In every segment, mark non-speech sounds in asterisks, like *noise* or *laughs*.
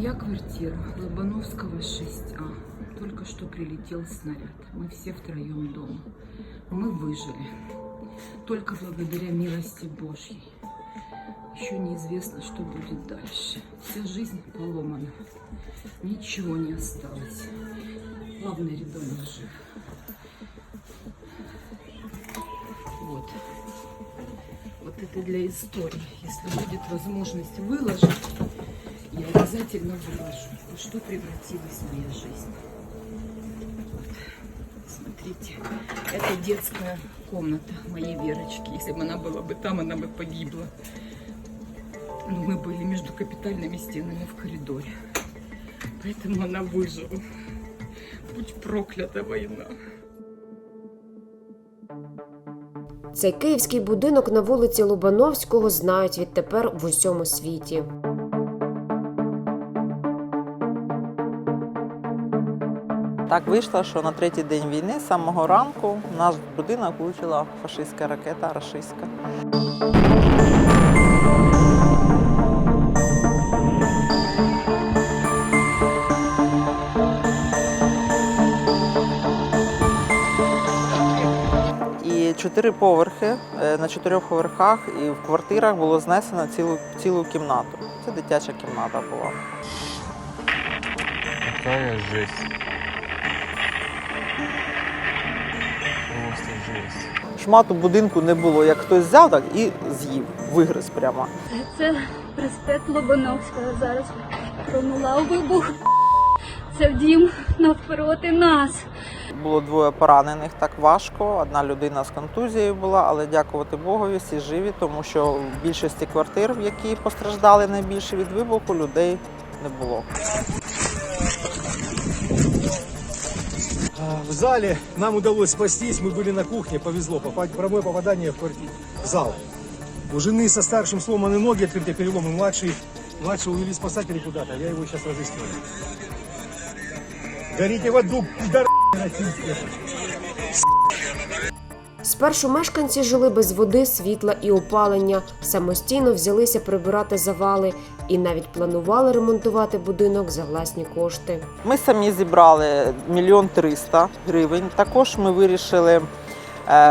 Моя квартира Лобановского 6А. Только что прилетел снаряд. Мы все втроем дома. Мы выжили. Только благодаря милости Божьей. Еще неизвестно, что будет дальше. Вся жизнь поломана. Ничего не осталось. Главный ребенок жив. Вот. Вот это для истории. Если будет возможность выложить, обязательно выложу, во что превратилась моя жизнь. Вот. Смотрите, это детская комната моей Верочки. Если бы она была бы там, она бы погибла. Но мы были между капитальными стенами в коридоре. Поэтому она выжила. Будь проклята война. Цей київський будинок на вулиці Лобановського знають відтепер в усьому світі. Так вийшло, що на третій день війни з самого ранку наш будинок влучила фашистська ракета рашистська. І чотири поверхи е, на чотирьох поверхах і в квартирах було знесено цілу, цілу кімнату. Це дитяча кімната була. Какая жесть. Просто жесть. Шмату будинку не було, як хтось взяв так і з'їв, вигриз прямо. Це проспект Лобановського. Зараз промилав вибух. Це в дім навпроти нас. Було двоє поранених так важко. Одна людина з контузією була, але дякувати Богові, всі живі, тому що в більшості квартир, в які постраждали найбільше від вибуху, людей не було. А, В зале нам удалось спастись, мы были на кухне, повезло, попасть, прямое попадание в квартиру, в зал. У жены со старшим сломаны ноги, открытые переломы, младший, младший увели спасатели куда-то, я его сейчас разыскиваю. Горите в аду, пидор российские. Спершу мешканці жили без води, світла і опалення, самостійно взялися прибирати завали і навіть планували ремонтувати будинок за власні кошти. Ми самі зібрали мільйон триста гривень. Також ми вирішили,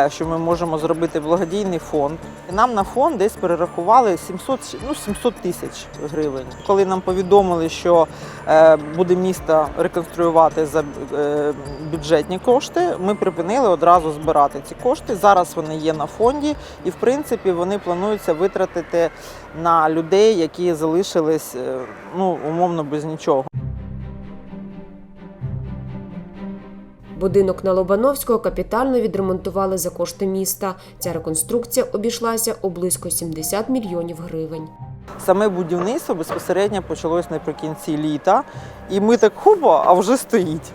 що ми можемо зробити благодійний фонд. І нам на фонд десь перерахували 700, ну, 700 тисяч гривень. Коли нам повідомили, що е, буде місто реконструювати за е, бюджетні кошти, ми припинили одразу збирати ці кошти. Зараз вони є на фонді, і в принципі вони плануються витратити на людей, які залишились е, ну, умовно без нічого. Будинок на Лобановського капітально відремонтували за кошти міста. Ця реконструкція обійшлася у близько 70 мільйонів гривень. Саме будівництво безпосередньо почалось наприкінці літа, і ми так хупа, а вже стоїть.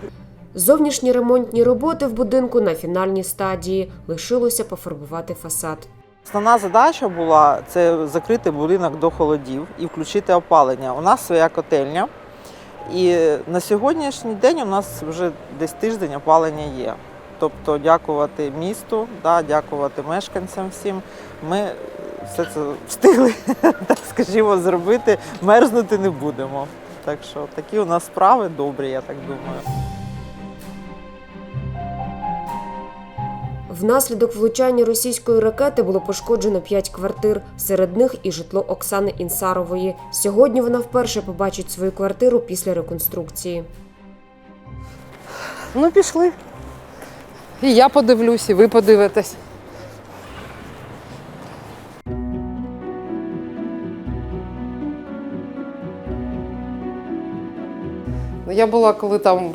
Зовнішні ремонтні роботи в будинку на фінальній стадії лишилося пофарбувати фасад. Основна задача була це закрити будинок до холодів і включити опалення. У нас своя котельня, і на сьогоднішній день у нас вже десь тиждень опалення є. Тобто, дякувати місту, да, дякувати мешканцям всім. Ми все це встигли, *laughs* так скажімо, зробити. Мерзнути не будемо. Так що такі у нас справи добрі, я так думаю. Внаслідок влучання російської ракети було пошкоджено 5 квартир, серед них і житло Оксани Інсарової. Сьогодні вона вперше побачить свою квартиру після реконструкції. Ну, пішли. І я подивлюсь, і ви подивитесь. Ну, Я була, коли там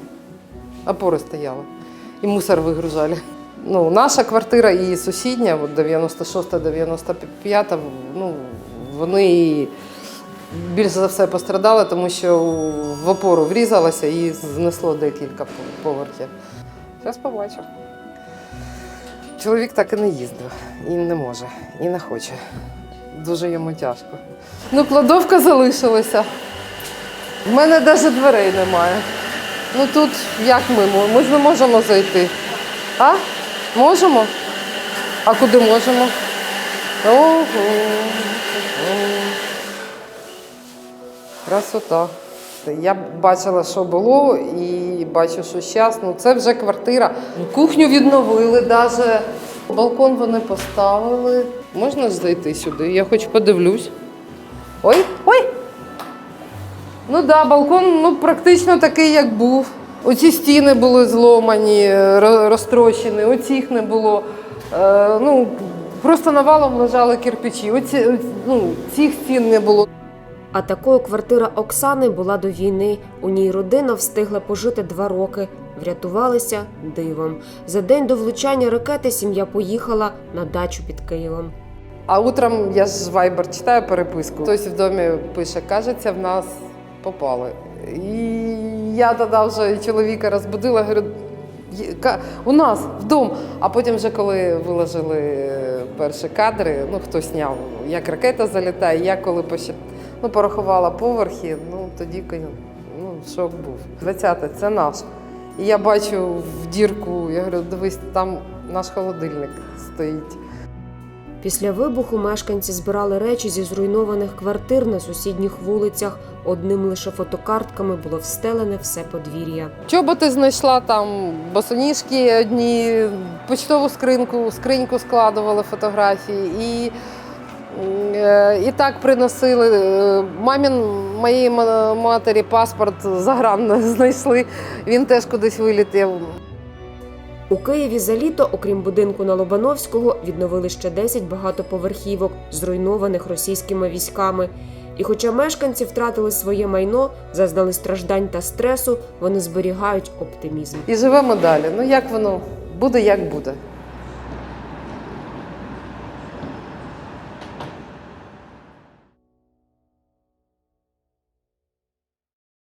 опори стояли і мусор вигружали. Ну, наша квартира і сусідня, от 96-95, ну, вони більш за все пострадали, тому що в опору врізалося і знесло декілька поверхів. Зараз побачу. Чоловік так і не їздив, і не може, і не хоче. Дуже йому тяжко. Ну, кладовка залишилася. В мене навіть дверей немає. Ну тут як ми? Ми ж не можемо зайти. А? Можемо? А куди можемо? Ого. Красота. Я бачила, що було, і бачу, що зараз. Ну, це вже квартира. Ну, Кухню відновили, навіть балкон вони поставили. Можна зайти сюди? Я хоч подивлюсь. Ой, ой! Ну так, да, балкон ну, практично такий, як був. Оці стіни були зломані, розтрощені, оцих не було. Е, ну, просто навалом лежали кирпичі. Оці, оці- ну, цих стін не було. А такою квартира Оксани була до війни. У ній родина встигла пожити два роки. Врятувалися дивом. За день до влучання ракети сім'я поїхала на дачу під Києвом. А утром я ж вайбер читаю переписку. Хтось в домі пише, кажеться, в нас попали. І я тоді вже чоловіка розбудила, говорю, у нас вдома. А потім, вже коли виложили перші кадри, ну хто зняв, як ракета залітає, я коли посчит... ну, порахувала поверхи, ну тоді ну, шок був. 20-те це наш. І я бачу в дірку, я говорю, дивись, там наш холодильник стоїть. Після вибуху мешканці збирали речі зі зруйнованих квартир на сусідніх вулицях. Одним лише фотокартками було встелене все подвір'я. Чоботи знайшла там босоніжки одні, почтову скриньку, скриньку складували фотографії і, е, і так приносили. Е, Мамін моєї ма- матері паспорт загранно *laughs* знайшли. Він теж кудись вилітів. У Києві за літо, окрім будинку на Лобановського, відновили ще 10 багатоповерхівок, зруйнованих російськими військами. І хоча мешканці втратили своє майно, зазнали страждань та стресу, вони зберігають оптимізм. І живемо далі. Ну як воно буде, як буде.